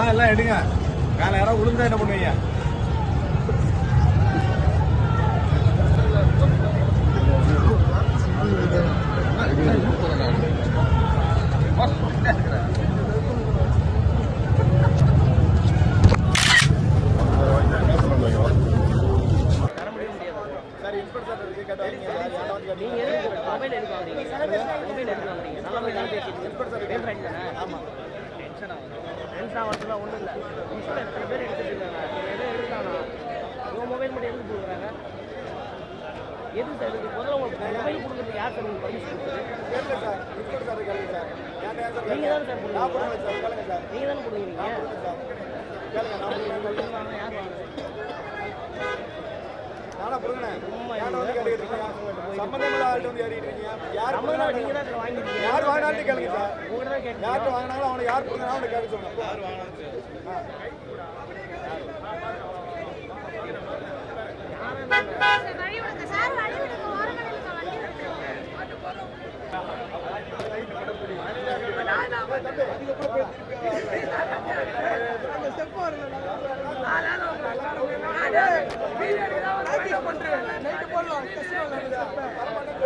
அதான் எல்லாம் எடுங்க. வேலை யாராவது விழுந்தா என்ன பண்ணுவீங்க? நீங்க மொபைல் எடுக்க வாங்குறீங்க மொபைல் எடுக்க வாங்குறீங்க நல்ல மொபைல் தான்? பேசிட்டு ஆமா. டென்ஷன் ஆகிறதுலாம் ஒன்றும் இல்லை. இன்ஸ்பெக்டர் எத்தனை பேர் எடுத்துட்டு இருக்காங்க நீங்க எதுவும் எடுக்கலாம் உங்க மொபைல் மட்டும் எதுக்கு கொடுக்குறாங்க. எதுக்கு சார் இதுக்கு முதல்ல உங்களுக்கு மொபைல் கொடுக்குறது யார் சார்? உங்களுக்கு பர்மிஷன் கொடுக்குறது? சார். இன்ஸ்பெக்டர் சார் கேளுங்க சார். ஏன்டா ஏன் சார் நீங்க தானே சார் கொடுக்குறீங்க? போடுறேன் சார். கேளுங்க சார். நீங்க தானே கொடுக்குறீங்க? யார் வாங்க நானா புடுங்கினேன் யார் வாங்கினாலும் கேளுங்க சார். யார்கிட்ட வாங்கினாலும் அவனை யார் புடுங்கினா அவனை கேட்க சொல்லுங்க யார் வாங்கினாலும் சார், வழி விடுங்க சார் வழி விடுங்க ஓரங்கள் இருக்க வண்டி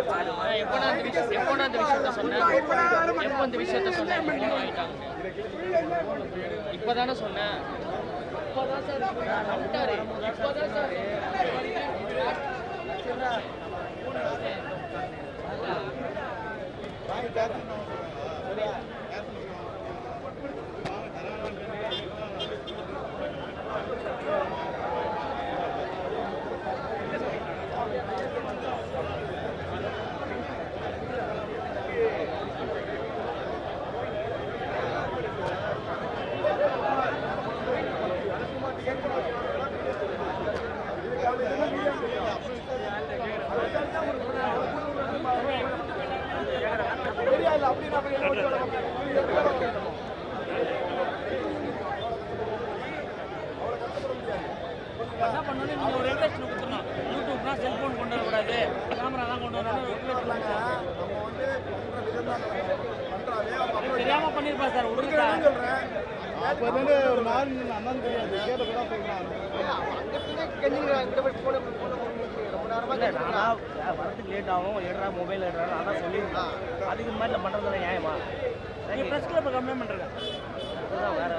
விடுங்க எப்போடா அந்த விஷயம் எப்போடா அந்த விஷயத்த சொன்னேன் எப்போ அந்த விஷயத்த சொன்னேன் இப்போ வாங்கிட்டாங்க இப்போதானே சொன்னேன். இப்போதான் சார் வந்துட்டாரு இப்போதான் சார் என்ன பண்ணணும்? நீங்க ஒரு ரெகுலேஷன் கொடுத்துடணும். யூடியூப்னா செல்போன் கொண்டு வரக்கூடாது. கேமரா தான் கொண்டு வரணும். சார் விடுங்க சார் வரதுக்கு லேட் ஆகும் எடுறா மொபைல் எடுறா நான் தான் சொல்லியிருக்கேன் அதுக்கு மாதிரி பண்ணுறது நியாயமா நீ ப்ரெஸ் கிளப் கம்ப்ளைண்ட் பண்ணுறேன் அதுதான் வேற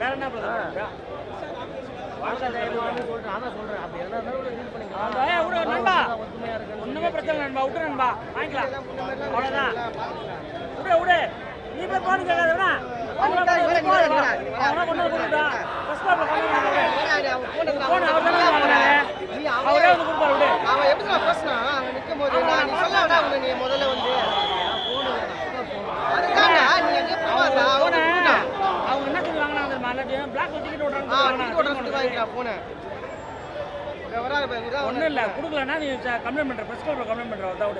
வேற என்ன பண்ணுறேன் ஒண்ணுமே பிரச்சனை நண்பா விட்டு நண்பா வாங்கிக்கலாம் அவ்வளவுதான் விட விடு நீ போய் போன் கேட்காதவனா? போன் அவர் வந்து கொடுப்பாரு அவன் எப்படி நான் பேசினான் அவன் நிற்கும் போது நான் அவனை நீ முதல்ல வந்து போன அவங்க என்ன சொல்லி வாங்கினாங்க தெரியுமா எல்லாத்தையும் பிளாக் டிக்கெட் விட்றாங்க வராது ஒன்றும் இல்லை கொடுக்கலன்னா நீ கம்ப்ளைண்ட் பண்ணுற ப்ரெஸ் கிளப்ல கம்ப்ளைண்ட் பண்ணுற அதான்